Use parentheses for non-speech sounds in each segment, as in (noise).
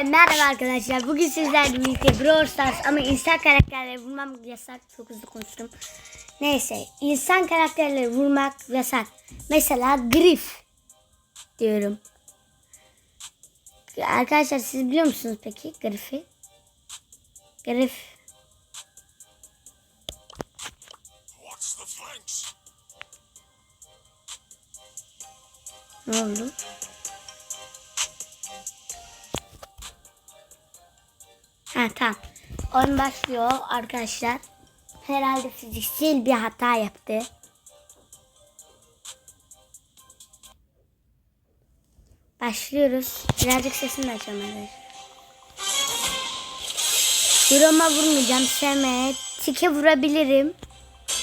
Merhaba arkadaşlar. Bugün sizlerle birlikte Brawl Stars ama insan karakterleri vurmam yasak. Çok hızlı konuştum. Neyse. insan karakterleri vurmak yasak. Mesela Griff diyorum. Arkadaşlar siz biliyor musunuz peki Griff'i? Griff. Ne oldu? Ha tamam. Oyun başlıyor arkadaşlar. Herhalde fiziksel bir hata yaptı. Başlıyoruz. Birazcık sesini de açalım arkadaşlar. Duruma vurmayacağım. Sevmeye. Tike vurabilirim.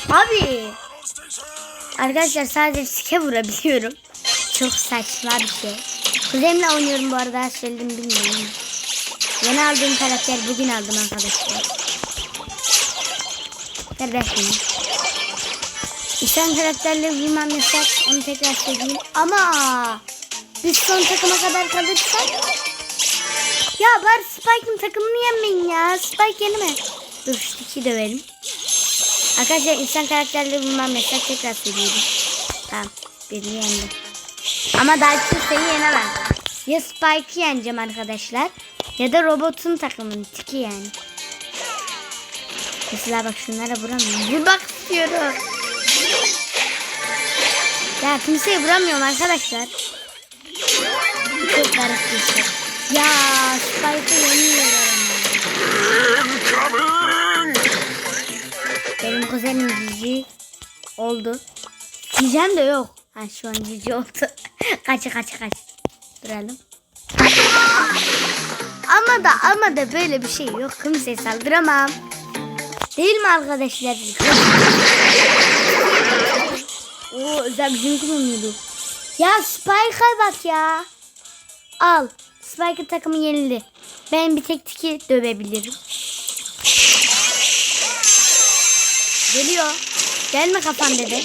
Abi. Arkadaşlar sadece sike vurabiliyorum. Çok saçma bir şey. Kuzenimle oynuyorum bu arada söyledim bilmiyorum. Yeni aldığım karakter bugün aldım arkadaşlar. Ver ver. İnsan karakterleri vurmam yasak. Onu tekrar söyleyeyim. Ama biz son takıma kadar kalırsak ya bari Spike'ın takımını yenmeyin ya. Spike yeneme. Dur şu tiki dövelim. Arkadaşlar insan karakterleri bulmam yasak tekrar söylüyorum. Tamam birini yendim. Ama daha kimseyi yenemem. Ya Spike'ı yeneceğim arkadaşlar. Ya da robotun takımını tiki yani. Mesela bak şunlara vuramıyorum. Vurmak istiyorum. Ya kimseye vuramıyorum arkadaşlar. Çok garip bir şey. Ya Spike'ı yeniyorlar ama. Benim kuzenim cici oldu. Cicem de yok. Ha şu an cici oldu. kaç kaç kaç. Duralım. Ama da ama da böyle bir şey yok. Kimseye saldıramam. Değil mi arkadaşlar? Oo özel gücüm kullanıyordu. Ya Spike'a bak ya. Al. Spike'ın takımı yenildi. Ben bir tek tiki dövebilirim. Geliyor. Gelme kafan dedi.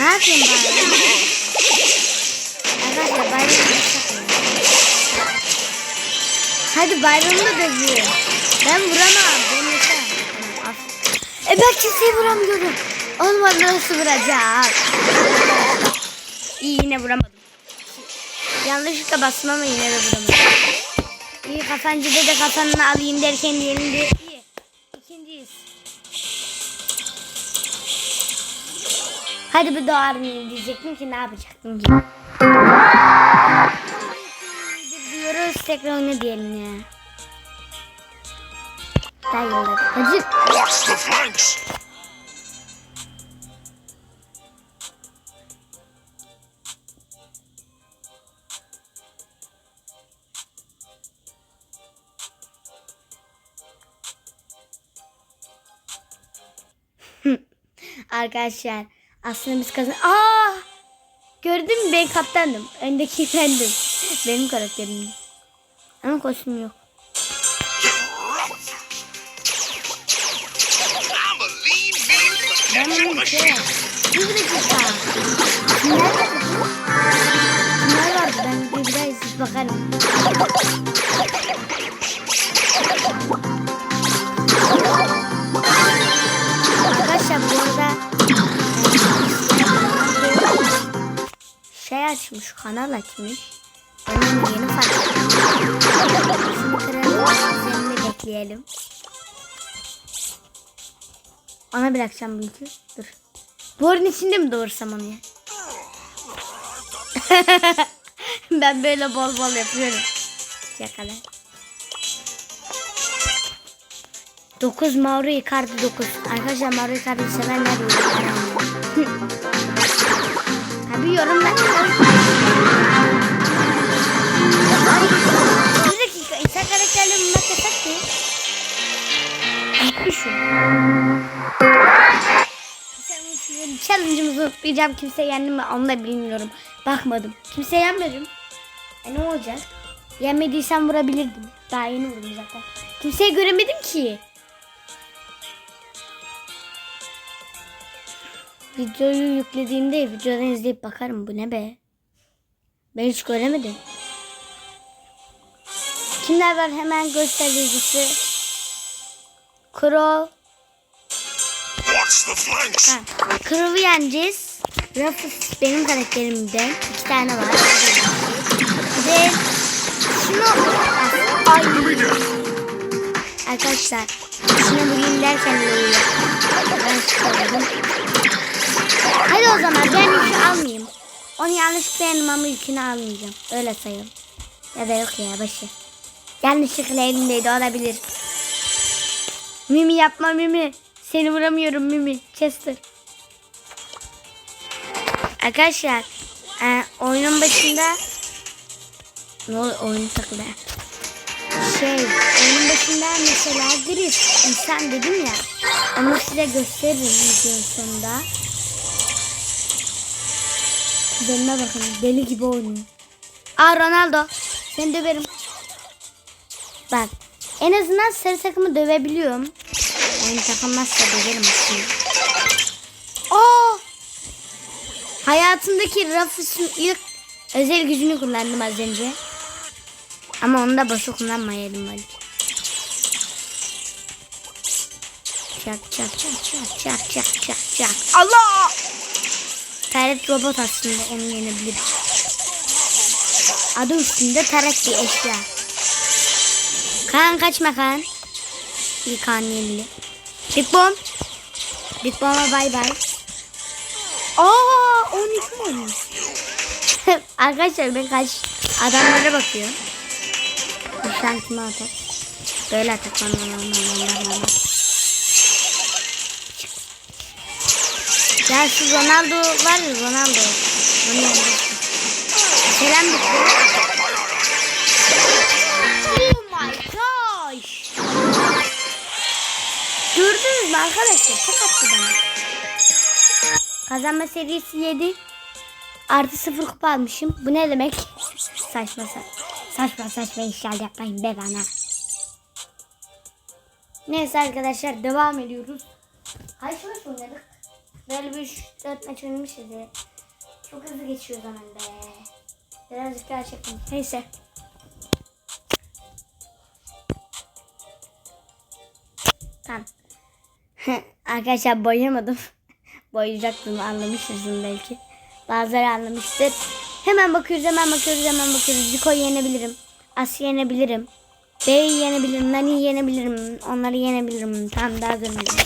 Ne yapıyorsun bari? Arkadaşlar mı? Hadi bayramı da. Ben vuramam. Ben yeter. E ben kimseyi vuramıyorum. Olmadı nasıl vuracağım? İyi yine vuramadım. Yanlışlıkla bastım ama yine de vuramadım. İyi kafancıda da kafanını alayım derken de iyi. İkinciyiz. Hadi bir doğar mıyım diyecektim ki ne yapacaktım ki? Tekrar oyna diyelim ya. Daha yolladı. Hadi. What's the flanks? (laughs) Arkadaşlar aslında biz kazan... Aa! Gördün mü ben kaptandım. Öndeki (laughs) bendim. Benim karakterimdi. Ama kostüm yok. Ben bunu bir şey. Bir dakika. Kimler vardı? Kimler vardı? Ben bir biraz izleyip bakarım. Arkadaşlar bu arada şey açmış, kanal açmış. Onu yeni fark ettim. Şunu kıralım, üzerinde bekleyelim. Ona bırakacağım bilgi. Dur. Borun içinde mi doğursam onu ya? (laughs) ben böyle bol bol yapıyorum. Yakala. 9 Mauro Icardi 9. Arkadaşlar Mauro Icardi sevenler (laughs) yorumlara Tabi yorumlar. İnsan karakterleri bulmak yasak ki. Unutmuşum. Challenge'ımızı unutmayacağım. Kimse yendi mi onu da bilmiyorum. Bakmadım. Kimse yenmedim. E ne olacak? Yenmediysem vurabilirdim. Daha yeni vurdum zaten. Kimseyi göremedim ki. Videoyu yüklediğimde videodan izleyip bakarım. Bu ne be? Ben hiç göremedim. Kimler var hemen göstericisi. Crow. Crow'u yeneceğiz. Ruffles benim karakterimden. iki tane var. De şunu... Ay arkadaşlar. Şunu vurayım derken de oluyor. Ben çıkardım. Hadi o zaman ben yükü almayayım. Onu yanlışlıkla yendim ama yükünü almayacağım. Öyle sayalım. Ya da yok ya başı. Yanlışlıkla elimdeydi olabilir. Mimi yapma Mimi. Seni vuramıyorum Mimi. Chester. Arkadaşlar e, oyunun başında ne oluyor oyun takıldı. Şey oyunun başında mesela Gris insan dedim ya onu size gösteririm videonun sonunda. Üzerine bakın deli gibi oynuyor. Aa Ronaldo seni döverim. Bak en azından sarı takımı dövebiliyorum. Yani takılmazsa döverim aslında. Aa! Hayatımdaki Rafus'un ilk özel gücünü kullandım az önce. Ama onu da boşu kullanmayalım hadi. Çak çak çak çak çak çak çak çak. Allah! Taret robot aslında onu yenebilir. Adı üstünde taret bir eşya. Kaan kaçma Kaan. İyi Kaan yenili. Big Bomb. Big Bomb'a bay bay. Aa 12 mi olmuş? (laughs) Arkadaşlar ben kaç adamlara bakıyorum. Nişan kime atar? Böyle atak bana bana. Ya şu Ronaldo var ya Ronaldo. Yendim. Selam bitti. Gördünüz mü arkadaşlar? Çok attı bana. Kazanma serisi 7. Artı 0 kupa almışım. Bu ne demek? Saçma saçma. Saçma işler yapmayın be bana. Neyse arkadaşlar devam ediyoruz. Kaç maç oynadık? Böyle bir 4 maç oynamışız ya. Çok hızlı geçiyor zaman be. Birazcık daha çekin. Neyse. Tamam. (laughs) Arkadaşlar boyamadım. (laughs) Boyayacaktım anlamışsınız belki. Bazıları anlamıştır. Hemen bakıyoruz hemen bakıyoruz hemen bakıyoruz. Ziko'yu yenebilirim. Asya yenebilirim. B'yi yenebilirim. Nani'yi yenebilirim. Onları yenebilirim. Tamam daha görmedim.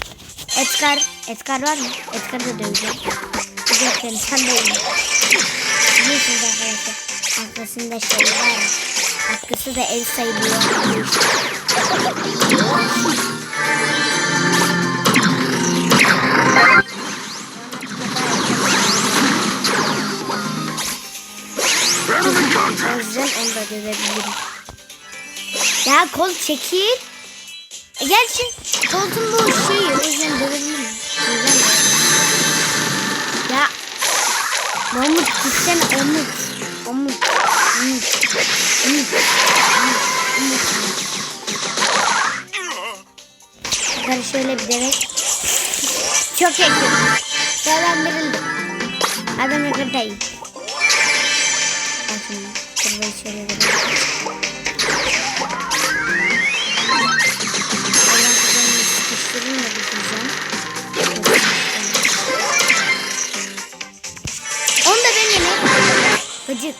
Edgar. Edgar var mı? Edgar'ı da döveceğim. Yok yani sen de. Biliyorsunuz arkadaşlar. Arkasında şey var. Arkası da el sayılıyor. O yüzden onu da dövebilirim. Ya kol çekil. E gerçi koltuğun bu şeyi o yüzden. Döveceğim. Ya. Omut gitsene omut. Omut. Omut. Omut. Omut. Yukarı şöyle bir demek. Çok yakın. Değerlendirildi. Adam yukarıdayım. Bak şimdi. Kırbayı şöyle yine. Gıcık.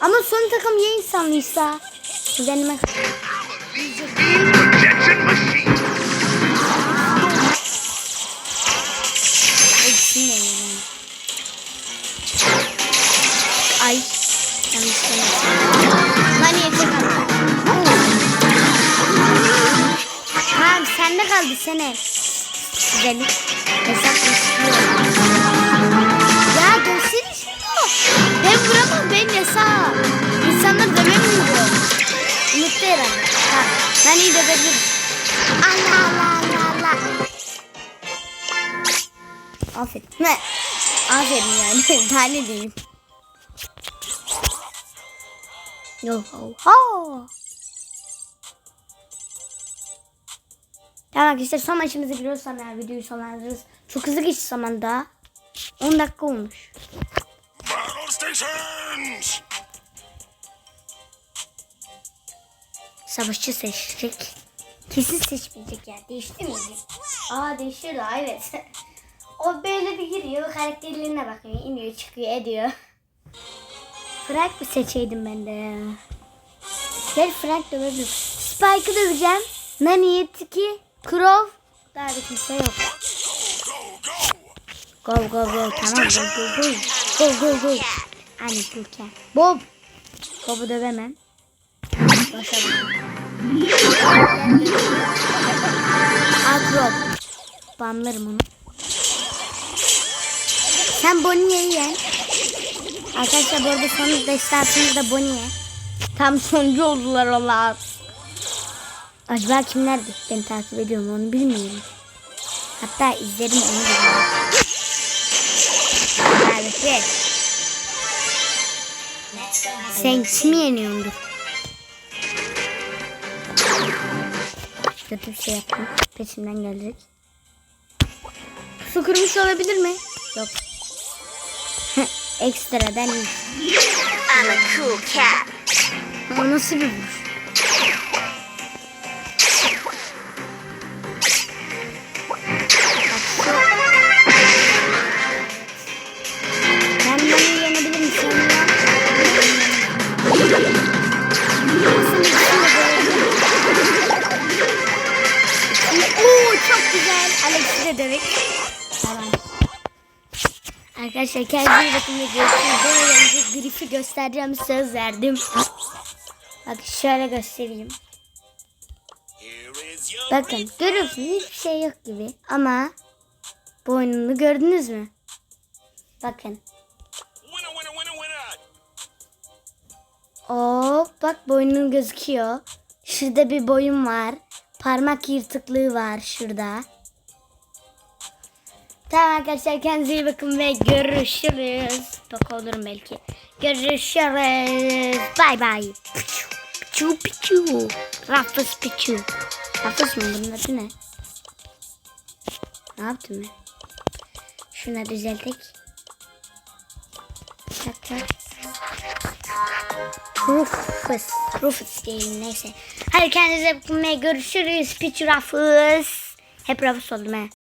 Ama son takım ya insanlıysa. Kuzenime Projection vuramam ben hesap. İnsanlar dövemiyor. Unuttu herhalde. Tamam. Ben iyi dövebilirim. Allah Allah Allah Allah. Aferin. Ne? Aferin yani. (laughs) Daha ne diyeyim. Yo ho ho. Tamam arkadaşlar son maçımıza giriyoruz sonra videoyu sonlandırırız. Çok hızlı geçti zamanda. 10 dakika olmuş. Battle stations. Savaşçı seçecek. Kesin seçmeyecek ya. Değiştirmeyecek. Aa değişiyor da evet. o böyle bir giriyor. Karakterlerine bakıyor. iniyor çıkıyor ediyor. Frank mı seçeydim ben de ya? Gel Frank dövebilir. Spike'ı döveceğim. Nani'yi, Tiki, Crow. Daha bir kimse yok. Go, Go go! go go. Tamam go go go. Go go go. Hani Gürken. Bob. Bob'u dövemem. Başarılı. Agro. Bamlarım onu. Sen Bonnie'yi yen. Arkadaşlar bu arada sonunda isterseniz de Bonnie'ye. Tam sonuncu oldular onlar. Acaba kimlerdi? Beni takip ediyorum onu bilmiyorum. Hatta izlerim onu bilmiyorum. Evet. Sen kimi yeniyordur? Kötü bir şey yaptım. Peşimden gelecek. Su kırmış olabilir mi? Yok. (laughs) Ekstradan iyi. I'm a cool cat. O nasıl bir vuruş? Arkadaşlar kendinize iyi bakın ve görüşürüz. Ben önce grifi göstereceğim söz verdim. Bak şöyle göstereyim. Bakın görüyorsunuz hiçbir şey yok gibi ama boynunu gördünüz mü? Bakın. Hop bak boynun gözüküyor. Şurada bir boyun var. Parmak yırtıklığı var şurada. Tamam arkadaşlar kendinize iyi bakın ve görüşürüz. Bak olurum belki. Görüşürüz. Bay bay. Piçu piçu. Rafız piçu. Rafız mı bunun adı ne? Ne yaptım ben? Şuna düzeltek. Tak tak. Rufus. Rufus değil neyse. Hadi kendinize bakın ve görüşürüz. Piçu Rufus. Hep Rufus oldum he.